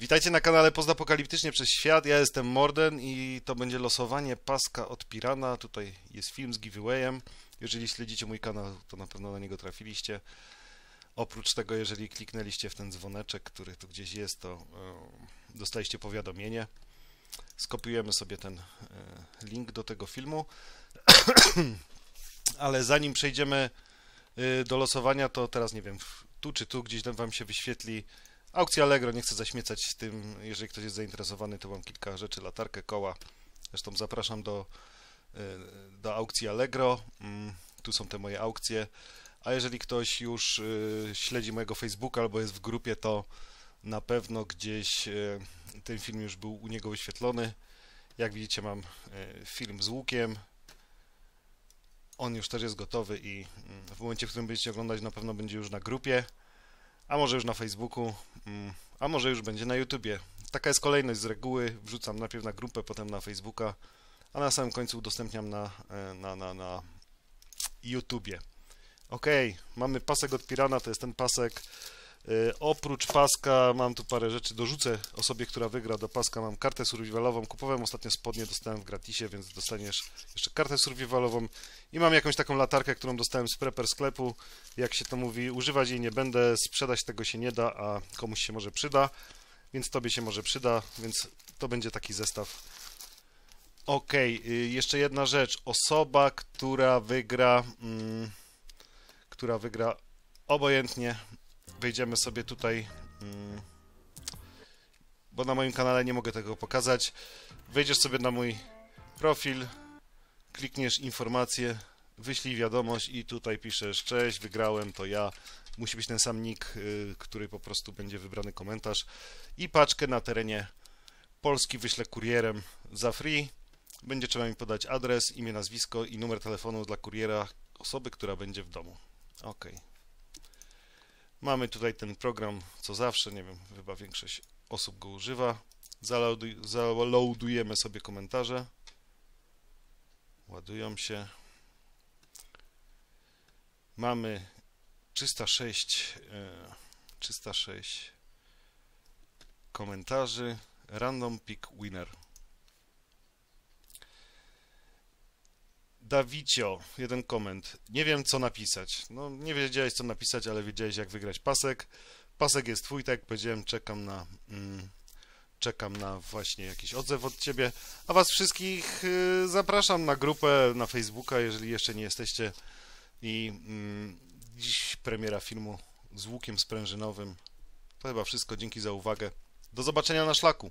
Witajcie na kanale Pozapokaliptycznie przez Świat. Ja jestem Morden i to będzie losowanie paska od Pirana. Tutaj jest film z giveawayem. Jeżeli śledzicie mój kanał, to na pewno na niego trafiliście. Oprócz tego, jeżeli kliknęliście w ten dzwoneczek, który tu gdzieś jest, to e, dostaliście powiadomienie. Skopiujemy sobie ten e, link do tego filmu. Ale zanim przejdziemy e, do losowania, to teraz nie wiem, tu czy tu gdzieś tam Wam się wyświetli Aukcja Allegro, nie chcę zaśmiecać tym, jeżeli ktoś jest zainteresowany, to mam kilka rzeczy, latarkę, koła. Zresztą zapraszam do, y, do aukcji Allegro. Mm, Tu są te moje aukcje. A jeżeli ktoś już y, śledzi mojego Facebooka albo jest w grupie, to na pewno gdzieś y, ten film już był u niego wyświetlony. Jak widzicie, mam film z łukiem. On już też jest gotowy i mm, w momencie, w którym będziecie oglądać, na pewno będzie już na grupie. A może już na Facebooku, mm, a może już będzie na YouTubie. Taka jest kolejność z reguły. Wrzucam najpierw na grupę, potem na Facebooka, a na samym końcu udostępniam na, e, na, na, na YouTubie. Ok, mamy pasek od Pirana, to jest ten pasek. E, Oprócz paska mam tu parę rzeczy, dorzucę osobie, która wygra do paska. Mam kartę survivalową, kupowałem ostatnio spodnie, dostałem w gratisie, więc dostaniesz jeszcze kartę survivalową. I mam jakąś taką latarkę, którą dostałem z prepper sklepu. Jak się to mówi, używać jej nie będę, sprzedać tego się nie da, a komuś się może przyda, więc tobie się może przyda, więc to będzie taki zestaw. Y, jeszcze jedna rzecz. Osoba, która wygra, mm, która wygra obojętnie, wejdziemy sobie tutaj, mm, bo na moim kanale nie mogę tego pokazać. Wejdziesz sobie na mój profil, klikniesz informacje, wyślij wiadomość i tutaj piszesz cześć, wygrałem, to ja. Musi być ten sam nick, y, który po prostu będzie wybrany komentarz i paczkę na terenie Polski wyślę kurierem za free. Będzie trzeba mi podać adres, imię, nazwisko i numer telefonu dla kuriera osoby, która będzie w domu. Ok. Mamy tutaj ten program, co zawsze, nie wiem, chyba większość osób go używa. Zaloaduj- Zaloadujemy sobie komentarze. Ładują się. Mamy 306, e, 306 komentarzy. Random pick winner. Dawicio, jeden koment. Nie wiem co napisać. No nie wiedziałeś co napisać, ale wiedziałeś jak wygrać pasek. Pasek jest twój, tak jak powiedziałem, czekam na mm, czekam na właśnie jakiś odzew od ciebie. A was wszystkich y, zapraszam na grupę na Facebooka, jeżeli jeszcze nie jesteście. I mm, dziś premiera filmu z łukiem sprężynowym. To chyba wszystko. Dzięki za uwagę. Do zobaczenia na szlaku.